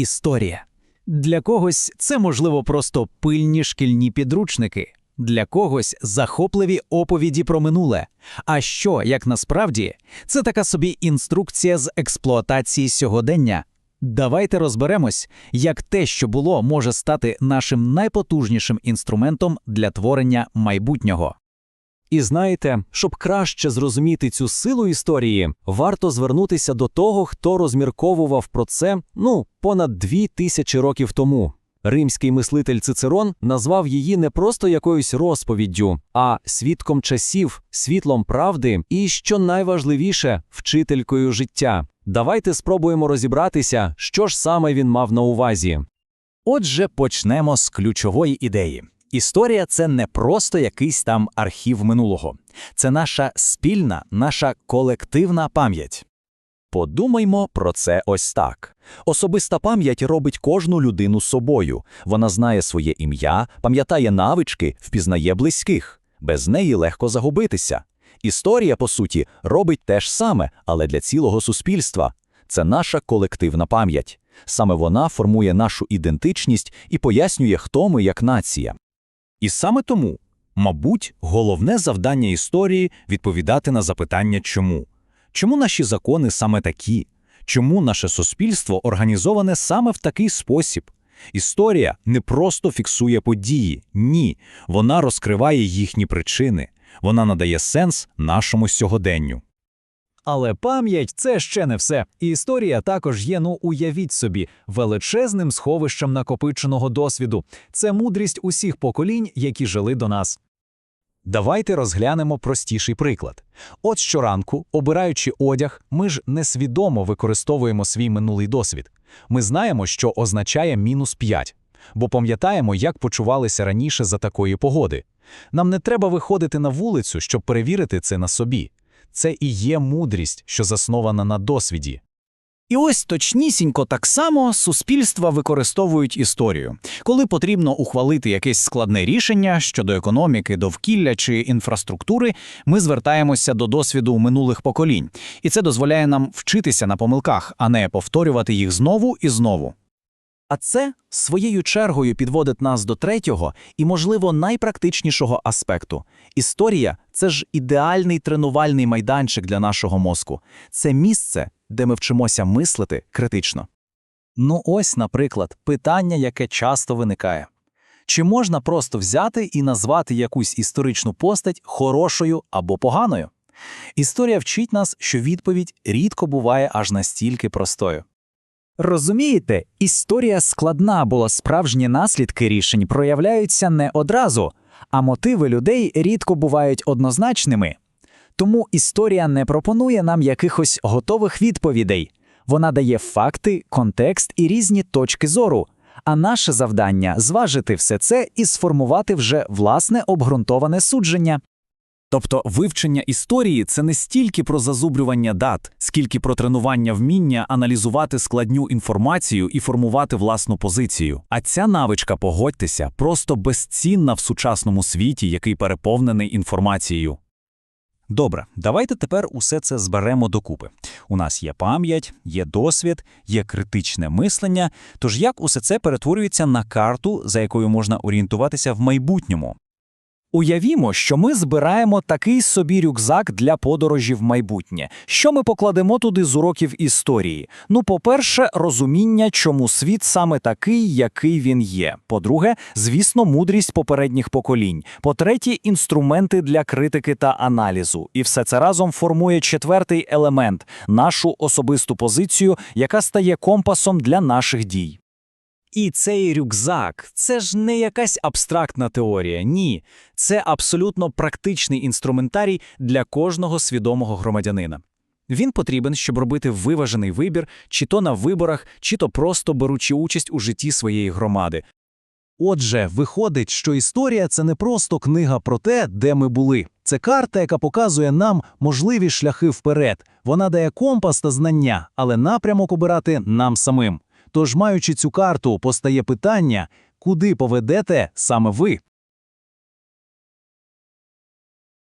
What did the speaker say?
історія. Для когось це, можливо, просто пильні шкільні підручники, для когось захопливі оповіді про минуле. А що, як насправді, це така собі інструкція з експлуатації сьогодення. Давайте розберемось, як те, що було, може стати нашим найпотужнішим інструментом для творення майбутнього. І знаєте, щоб краще зрозуміти цю силу історії, варто звернутися до того, хто розмірковував про це ну понад дві тисячі років тому. Римський мислитель Цицерон назвав її не просто якоюсь розповіддю, а свідком часів, світлом правди і, що найважливіше, вчителькою життя. Давайте спробуємо розібратися, що ж саме він мав на увазі. Отже, почнемо з ключової ідеї. Історія це не просто якийсь там архів минулого, це наша спільна, наша колективна пам'ять. Подумаймо про це ось так. Особиста пам'ять робить кожну людину собою. Вона знає своє ім'я, пам'ятає навички, впізнає близьких. Без неї легко загубитися. Історія, по суті, робить те ж саме, але для цілого суспільства. Це наша колективна пам'ять. Саме вона формує нашу ідентичність і пояснює, хто ми як нація. І саме тому, мабуть, головне завдання історії відповідати на запитання чому. Чому наші закони саме такі? Чому наше суспільство організоване саме в такий спосіб? Історія не просто фіксує події, ні, вона розкриває їхні причини, вона надає сенс нашому сьогоденню. Але пам'ять це ще не все. І історія також є, ну уявіть собі, величезним сховищем накопиченого досвіду. Це мудрість усіх поколінь, які жили до нас. Давайте розглянемо простіший приклад. От щоранку, обираючи одяг, ми ж несвідомо використовуємо свій минулий досвід. Ми знаємо, що означає мінус 5, бо пам'ятаємо, як почувалися раніше за такої погоди. Нам не треба виходити на вулицю, щоб перевірити це на собі. Це і є мудрість, що заснована на досвіді. І ось точнісінько так само суспільства використовують історію. Коли потрібно ухвалити якесь складне рішення щодо економіки, довкілля чи інфраструктури, ми звертаємося до досвіду минулих поколінь, і це дозволяє нам вчитися на помилках, а не повторювати їх знову і знову. А це своєю чергою підводить нас до третього і, можливо, найпрактичнішого аспекту. Історія це ж ідеальний тренувальний майданчик для нашого мозку. Це місце, де ми вчимося мислити критично. Ну ось, наприклад, питання, яке часто виникає. Чи можна просто взяти і назвати якусь історичну постать хорошою або поганою? Історія вчить нас, що відповідь рідко буває аж настільки простою. Розумієте, історія складна, бо справжні наслідки рішень проявляються не одразу, а мотиви людей рідко бувають однозначними. Тому історія не пропонує нам якихось готових відповідей. Вона дає факти, контекст і різні точки зору. А наше завдання зважити все це і сформувати вже власне обґрунтоване судження. Тобто вивчення історії це не стільки про зазубрювання дат, скільки про тренування вміння аналізувати складню інформацію і формувати власну позицію. А ця навичка, погодьтеся, просто безцінна в сучасному світі, який переповнений інформацією. Добре, давайте тепер усе це зберемо докупи. У нас є пам'ять, є досвід, є критичне мислення. Тож як усе це перетворюється на карту, за якою можна орієнтуватися в майбутньому? Уявімо, що ми збираємо такий собі рюкзак для подорожі в майбутнє. Що ми покладемо туди з уроків історії? Ну, по-перше, розуміння, чому світ саме такий, який він є. По-друге, звісно, мудрість попередніх поколінь. По-третє, інструменти для критики та аналізу. І все це разом формує четвертий елемент нашу особисту позицію, яка стає компасом для наших дій. І цей рюкзак це ж не якась абстрактна теорія, ні, це абсолютно практичний інструментарій для кожного свідомого громадянина. Він потрібен, щоб робити виважений вибір, чи то на виборах, чи то просто беручи участь у житті своєї громади. Отже, виходить, що історія це не просто книга про те, де ми були. Це карта, яка показує нам можливі шляхи вперед. Вона дає компас та знання, але напрямок обирати нам самим. Тож, маючи цю карту, постає питання, куди поведете саме ви.